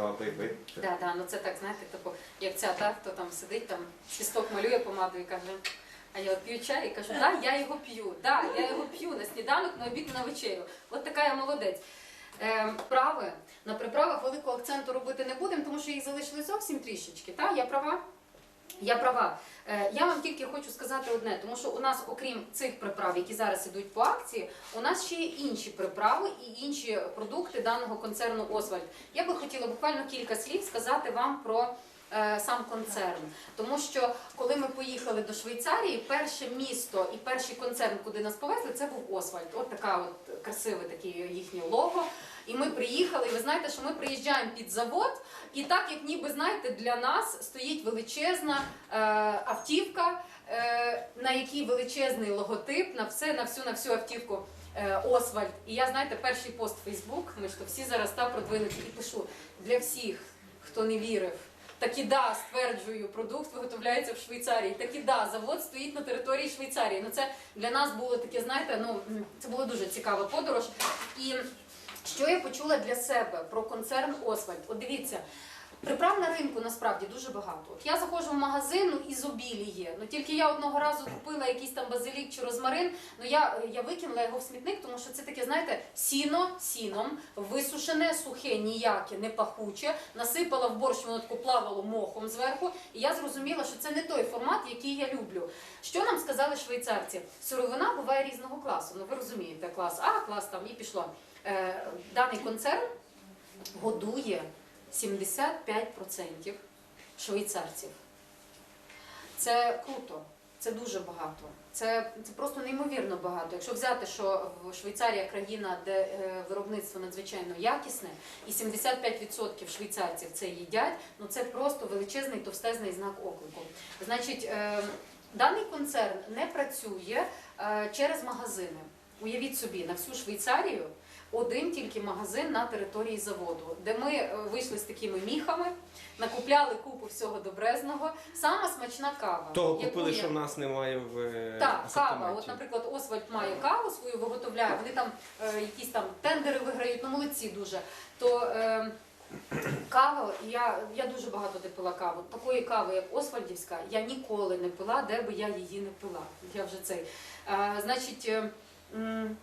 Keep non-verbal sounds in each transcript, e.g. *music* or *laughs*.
сказала пий, пий. Да, ну це так, знаєте, типу, як ця та, хто там сидить, там свісток малює помаду і каже, а я п'ю чай і кажу, да, я його п'ю, да, я його п'ю на сніданок, на обід, на вечерю. От така я молодець. Е, Прави на приправах великого акценту робити не будемо, тому що їх залишили зовсім трішечки. Та? Я права? Я права. Е, Я вам тільки хочу сказати одне, тому що у нас, окрім цих приправ, які зараз ідуть по акції, у нас ще є інші приправи і інші продукти даного концерну Освальд. Я би хотіла буквально кілька слів сказати вам про. е, Сам концерн, тому що коли ми поїхали до Швейцарії, перше місто і перший концерн, куди нас повезли, це був Освальд. От така от красиве таке їхнє лого. І ми приїхали, і ви знаєте, що ми приїжджаємо під завод, і так як ніби знаєте, для нас стоїть величезна е, автівка, е, на якій величезний логотип на все, на всю, на всю автівку. е, Освальд. І я, знаєте, перший пост в Фейсбук, ми ж то всі зараз та продвинуті, і пишу для всіх, хто не вірив. Так і да, стверджую, продукт виготовляється в Швейцарії. Так і да, завод стоїть на території Швейцарії. Ну це для нас було таке, знаєте, ну це була дуже цікава подорож. І що я почула для себе про концерн Освальд? От дивіться. Приправ на ринку насправді дуже багато. От я заходжу в магазин, ну є. Ну тільки я одного разу купила якийсь там базилік чи розмарин. Ну я, я викинула його в смітник, тому що це таке, знаєте, сіно сіном, висушене, сухе, ніяке, не пахуче. Насипала в борщ, воно тако плавало мохом зверху. І я зрозуміла, що це не той формат, який я люблю. Що нам сказали швейцарці? Сировина буває різного класу. Ну ви розумієте, клас А, клас там і пішло. Е, даний концерн годує 75% швейцарців. Це круто, це дуже багато. Це, це просто неймовірно багато. Якщо взяти, що Швейцарія країна, де е, виробництво надзвичайно якісне, і 75% швейцарців це їдять, ну це просто величезний товстезний знак оклику. Значить, е, даний концерн не працює через магазини. Уявіть собі, на всю Швейцарію один тільки магазин на території заводу, де ми е, вийшли з такими міхами, накупляли купу всього добрезного. Сама смачна кава. Того яку купили, я- що в нас немає в е, так, кава. От, наприклад, Освальд має каву свою виготовляє, вони там е, якісь там тендери виграють, ну молодці дуже. То е, кава, я, я дуже багато де пила каву. Такої кави, як Освальдівська, я ніколи не пила, де би я її не пила. Я вже цей. Значить, е, м,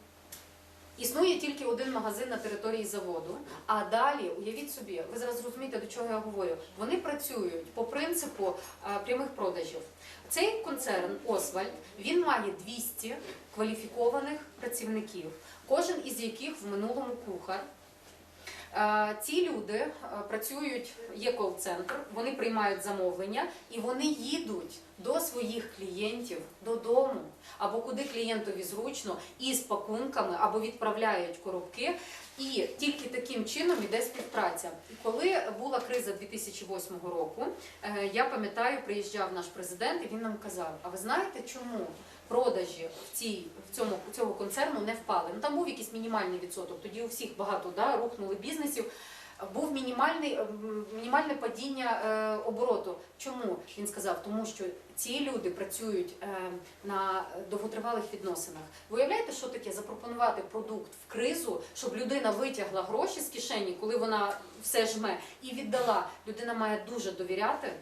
Існує тільки один магазин на території заводу, а далі, уявіть собі, ви зараз зрозумієте, до чого я говорю. Вони працюють по принципу е, прямих продажів. Цей концерн Освальд він має 200 кваліфікованих працівників, кожен із яких в минулому кухар. Е, Ці люди е, працюють, є кол-центр, вони приймають замовлення і вони їдуть до своїх клієнтів додому або куди клієнтові зручно із пакунками або відправляють коробки. І тільки таким чином іде співпраця. Коли була криза 2008 року, е, я пам'ятаю, приїжджав наш президент, і він нам казав: А ви знаєте, чому продажі в цій в цьому цього концерну не впали? Ну там був якийсь мінімальний відсоток. Тоді у всіх багато да, рухнули бізнесів. Був мінімальний ем, мінімальне падіння е, обороту. Чому він сказав? Тому що ці люди працюють е, на довготривалих відносинах. Ви що таке запропонувати продукт в кризу, щоб людина витягла гроші з кишені, коли вона все жме, і віддала. Людина має дуже довіряти.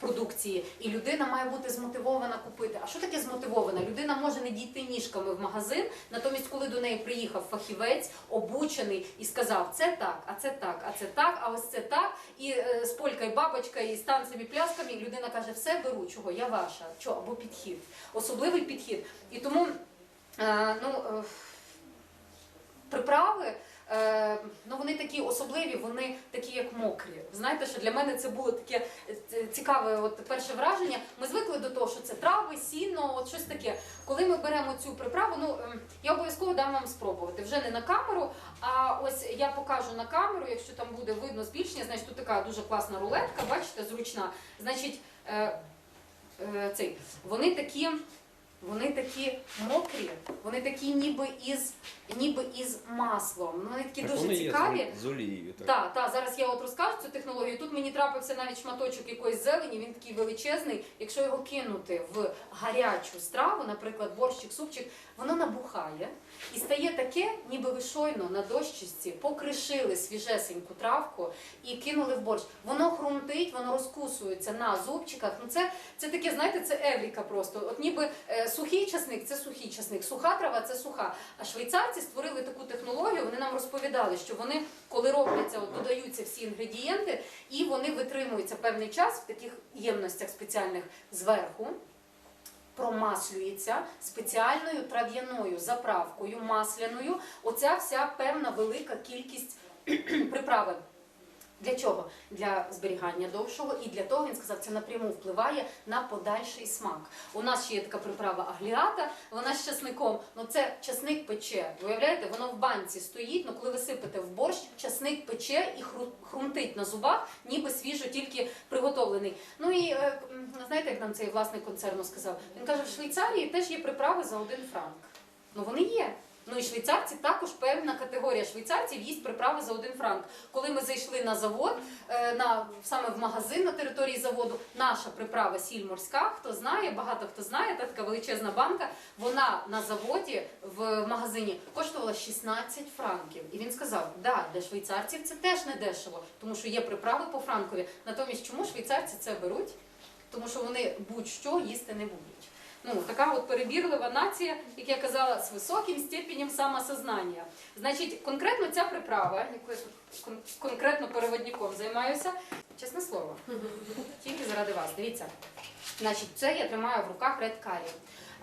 Продукції, і людина має бути змотивована купити. А що таке змотивована? Людина може не дійти ніжками в магазин, натомість, коли до неї приїхав фахівець, обучений і сказав, це так, а це так, а це так, а ось це так, і е, з полькою бабочка, і з танцями, плясками, людина каже, все беру, чого, я ваша, що, або підхід. Особливий підхід. І тому е, ну, е, приправи. Е, ну вони такі особливі, вони такі як мокрі. Знаєте, що для мене це було таке е, цікаве от перше враження. Ми звикли до того, що це трави, сіно, от щось таке. Коли ми беремо цю приправу, ну ем, я обов'язково дам вам спробувати. Вже не на камеру, а ось я покажу на камеру, якщо там буде видно збільшення, значить тут така дуже класна рулетка, бачите, зручна. Значить, е, цей, вони такі. Вони такі мокрі, вони такі ніби із, ніби із маслом. Ну, Вони такі Так дуже вони цікаві. з, з олією. Так. Так, так, зараз я от розкажу цю технологію. Тут мені трапився навіть шматочок якоїсь зелені, він такий величезний. Якщо його кинути в гарячу страву, наприклад, борщик, супчик, воно набухає і стає таке, ніби ви щойно на дощечці покришили свіжесеньку травку і кинули в борщ. Воно хрумтить, воно розкусується на зубчиках. Ну це, це таке, знаєте, це евріка просто. От ніби е, сухий часник це сухий часник, суха трава це суха. А швейцарці створили таку технологію. Вони нам розповідали, що вони, коли робляться, от додаються всі інгредієнти, і вони витримуються певний час в таких ємностях спеціальних зверху. Промаслюється спеціальною трав'яною заправкою, масляною. Оця вся певна велика кількість *clears throat* приправи. Для чого? Для зберігання довшого і для того, він сказав, це напряму впливає на подальший смак. У нас ще є така приправа агліата, вона з часником. Ну це часник пече. Виявляєте, воно в банці стоїть. Ну коли ви сипете в борщ, часник пече і хру- хрумтить на зубах, ніби свіжо тільки приготовлений. Ну і е, знаєте, як нам цей власник концерну сказав? Він каже, в Швейцарії теж є приправи за один франк. Ну вони є. Ну і швейцарці також певна категорія швейцарців їсть приправи за один франк. Коли ми зайшли на завод, е, на саме в магазин на території заводу, наша приправа сіль морська, хто знає, багато хто знає, та така величезна банка. Вона на заводі в магазині коштувала 16 франків. І він сказав: да, для швейцарців це теж не дешево, тому що є приправи по франкові. Натомість, чому швейцарці це беруть? Тому що вони будь-що їсти не будуть. Ну, така от перебірлива нація, як я казала, з високим степенем самосознання. Значить, конкретно ця приправа, яку я тут кон- конкретно переводником займаюся, чесне слово, *laughs* тільки заради вас. Дивіться. Значить, це я тримаю в руках Red Curry.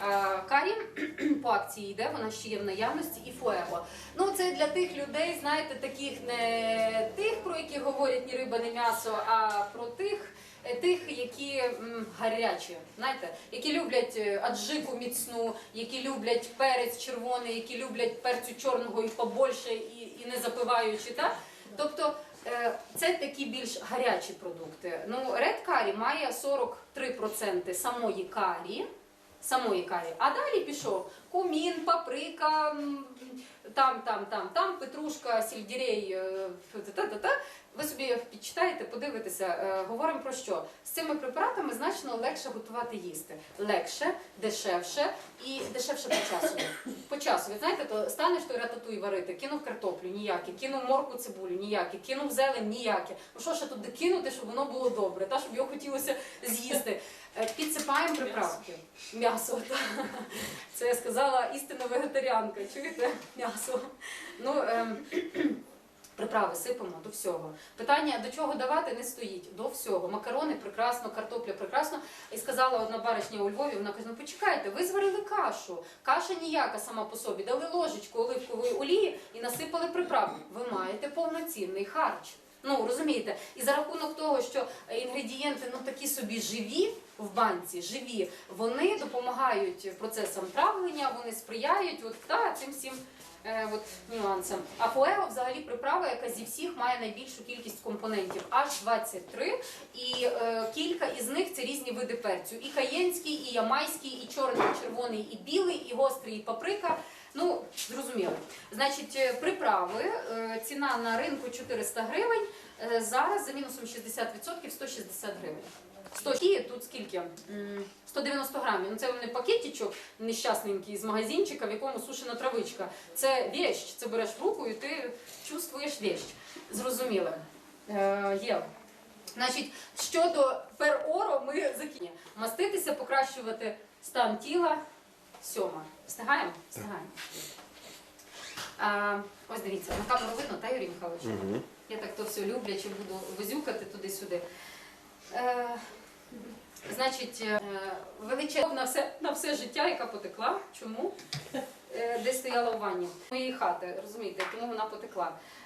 Е, Карі *clears throat* по акції йде, вона ще є в наявності, і фуего. Ну, це для тих людей, знаєте, таких не тих, про яких говорять ні риба, ні м'ясо, а про тих, е, тих, які м, гарячі, знаєте, які люблять е, аджику міцну, які люблять перець червоний, які люблять перцю чорного і побольше, і, і не запиваючи. Так? Тобто це такі більш гарячі продукти. Ну, Red Curry має 43% самої карі, самої каві. а далі пішов кумін, паприка, там, там, там, там, петрушка, сельдерей, е, та-та-та. Ви собі підчитаєте, подивитеся, е, говоримо про що. З цими препаратами значно легше готувати їсти. Легше, дешевше і дешевше по часу. По часу. Ви знаєте, то станеш той рататуй варити, кинув картоплю ніякі, кинув морку цибулю ніякі, кинув зелень ніякі. Ну що ще туди кинути, щоб воно було добре, та щоб його хотілося з'їсти. Е, Підсипаємо приправки. М'ясо. Це сказала істинна вегетаріанка. Чуєте? М'ясо. *laughs* Ну, ем, *clears throat* Приправи сипемо до всього. Питання до чого давати не стоїть. До всього. Макарони прекрасно, картопля прекрасно. І сказала одна баришня у Львові, вона каже: ну почекайте, ви зварили кашу. Каша ніяка сама по собі. Дали ложечку оливкової олії і насипали приправи. Ви маєте повноцінний харч. Ну розумієте, і за рахунок того, що інгредієнти ну такі собі живі в банці, живі, вони допомагають процесам травлення, вони сприяють от та цим всім е, от, нюансам. А фуео взагалі приправа, яка зі всіх має найбільшу кількість компонентів, аж 23, і е, кілька із них це різні види перцю. І каєнський, і ямайський, і чорний, і червоний, і білий, і гострий, і паприка. Ну, зрозуміло. Значить, е, приправи, е, ціна на ринку 400 гривень, е, зараз за мінусом 60% 160 гривень. 100 ті, тут скільки? 190 грамів. Ну це не пакетичок нещасненький з магазинчика, в якому сушена травичка. Це вещь. Це береш в руку і ти чувствуєш вещь. Зрозуміло. Е, є. Значить, щодо пероро, ми закінчимо. Маститися, покращувати стан тіла. Сьома. Встигаємо? Встигаємо. А, ось дивіться, на камеру видно, та Юрій Михайлович? Угу. Я так то все люблячи буду возюкати туди-сюди. Е, значить, е, величезна на все, на все життя, яка потекла. Чому? Де стояла в ванні моєї хати, розумієте, тому вона потекла.